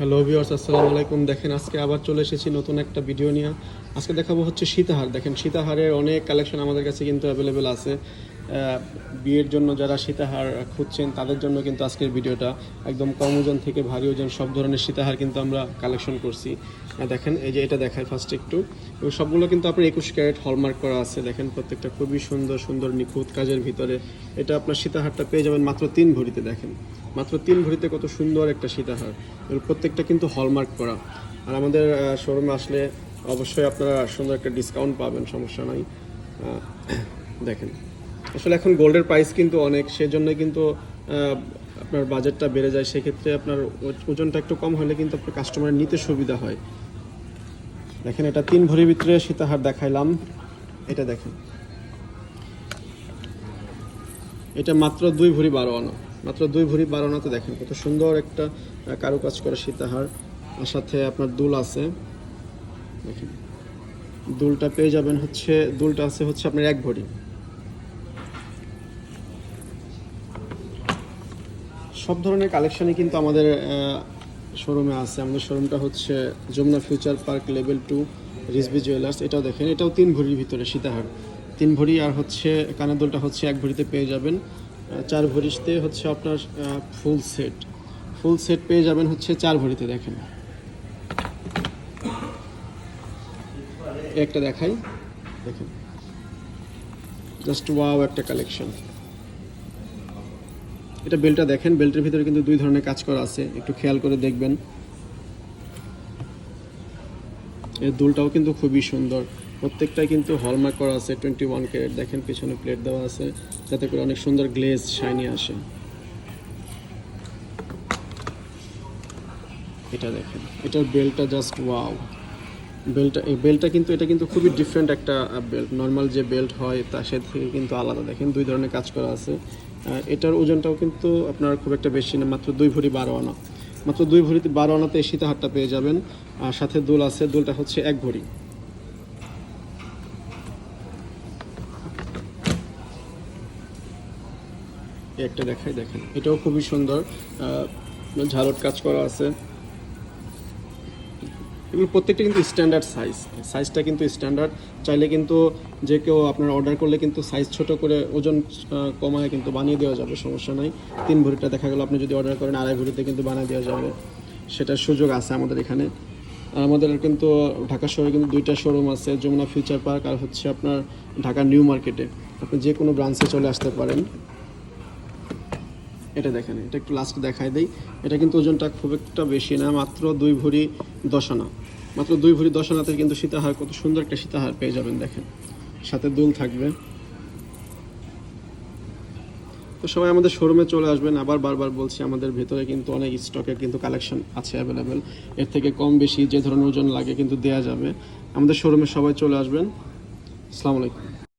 Hello viewers আসসালামু আলাইকুম। দেখেন, আজকে আবার চলে এসেছি নতুন একটা ভিডিও নিয়ে। আজকে দেখাবো হচ্ছে সীতাহার। দেখেন, সীতাহারের অনেক কালেকশন আমাদের কাছে কিন্তু অ্যাভেলেবেল আছে। বিয়ের জন্য যারা সীতাহার খুঁজছেন, তাদের জন্য কিন্তু আজকের ভিডিওটা একদম কম ওজন থেকে ভারী ওজন, সব ধরনের সীতাহার কিন্তু আমরা কালেকশন করছি। দেখেন, এই যে এটা দেখায় ফার্স্ট একটু। এবং সবগুলো কিন্তু আপনার একুশ ক্যারেট হলমার্ক করা আছে। দেখেন, প্রত্যেকটা খুবই সুন্দর সুন্দর, নিখুঁত কাজের ভিতরে। এটা আপনার সীতাহারটা পেয়ে যাবেন মাত্র তিন ভরিতে, দেখেন। মাত্র তিন ভরিতে কত সুন্দর একটা সীতাহার। প্রত্যেকটা কিন্তু হলমার্ক করা। আর আমাদের শোরুমে আসলে অবশ্যই আপনারা সুন্দর একটা ডিসকাউন্ট পাবেন, সমস্যা নাই। দেখেন। আসলে এখন গোল্ডের প্রাইস কিন্তু অনেক সেজন্য কিন্তু আপনার বাজেটটা বেড়ে যায়। সেক্ষেত্রে আপনার ওজনটা একটু কম হলে কিন্তু আপনার কাস্টমারের নিতে সুবিধা হয়। দেখেন, এটা তিন ভরির ভিতরে সীতাহার দেখাইলাম। এটা দেখেন। এটা মাত্র দুই ভরি বারো আনা। মাত্র দুই ভরি বারো আনাতে দেখেন, কত সুন্দর একটা কারুকাজ করা সীতাহার। আর সাথে আপনার দুল আছে। দেখেন, দুলটা পেয়ে যাবেন হচ্ছে, দুলটা আছে হচ্ছে আপনার এক ভরি। সব ধরনের কালেকশনই কিন্তু আমাদের শোরুমে আছে। আমাদের শোরুমটা হচ্ছে Jamuna Future Park level two রিসবি jewellers এটাও দেখেন। এটাও তিন ভরির ভিতরে, সীতাহার। তিন ভরি আর হচ্ছে কানের দুলটা হচ্ছে এক ভরিতে পেয়ে যাবেন। চার ভরিতে হচ্ছে আপনার ফুল সেট ফুল সেট পেয়ে যাবেন হচ্ছে চার ভরিতে, দেখেন। একটা দেখাই। দেখেন। জাস্ট ওয়াও একটা কালেকশন এটা বেলটা দেখেন বেল্টের ভিতরে কিন্তু দুই ধরনের কাজ করা আছে। একটু খেয়াল করে দেখবেন। এর দুলটাও কিন্তু খুবই সুন্দর। প্রত্যেকটাই কিন্তু হলমার্ক করা আছে টোয়েন্টি ওয়ান ক্যারেট দেখেন, পিছনে প্লেট দেওয়া আছে, যাতে করে অনেক সুন্দর গ্লেজ শাইনি আসে। এটা দেখেন, এটার বেলটা জাস্ট ওয়াও বেল্টটা এই বেল্টটা কিন্তু, এটা কিন্তু খুবই ডিফারেন্ট একটা বেল্ট নর্মাল যে বেল্ট হয় তা সে থেকে কিন্তু আলাদা। দেখেন, দুই ধরনের কাজ করা আছে। এটার ওজনটাও কিন্তু আপনার খুব একটা বেশি না, মাত্র দুই ভরি বারো আনা। মাত্র দুই ভরিতে বারো আনাতে এই সীতাহারটা পেয়ে যাবেন। আর সাথে দোল আছে, দোলটা হচ্ছে এক ভরি। একটা দেখাই, দেখেন। এটাও খুবই সুন্দর। ঝালট কাজ করা আছে। এগুলো প্রত্যেকটা কিন্তু স্ট্যান্ডার্ড সাইজ সাইজটা কিন্তু স্ট্যান্ডার্ড চাইলে কিন্তু যে কেউ আপনার অর্ডার করলে কিন্তু সাইজ ছোট করে ওজন কমায় কিন্তু বানিয়ে দেওয়া যাবে, সমস্যা নাই। তিন ভরিটা দেখা গেল, আপনি যদি অর্ডার করেন, আড়াই ভরিতে কিন্তু বানিয়ে দেওয়া যাবে। সেটার সুযোগ আছে আমাদের এখানে। আর আমাদের কিন্তু ঢাকা শহরে কিন্তু দুইটা শোরুম আছে, যমুনা ফিউচার পার্ক আর হচ্ছে আপনার ঢাকা নিউ মার্কেটে আপনি যে কোনো ব্রাঞ্চে চলে আসতে পারেন। এটা দেখেন, এটা একটু লাস্ট দেখাই দেই। এটা কিন্তু ওজনটা খুব একটা বেশি না, মাত্র দুই ভরি দশ আনা মাত্র দুই ভরি দশ আনাতে কিন্তু সীতাহার, কত সুন্দর একটা সীতাহার পেয়ে যাবেন দেখেন। সাথে দুল থাকবে। তো সবাই আমাদের শোরুমে চলে আসবেন। আবার বারবার বলছি, আমাদের ভেতরে কিন্তু অনেক স্টকের কিন্তু কালেকশন আছে অ্যাভেলেবেল এর থেকে কম বেশি যে ধরনের ওজন লাগে কিন্তু দেয়া যাবে। আমাদের শোরুমে সবাই চলে আসবেন। আসসালামু আলাইকুম।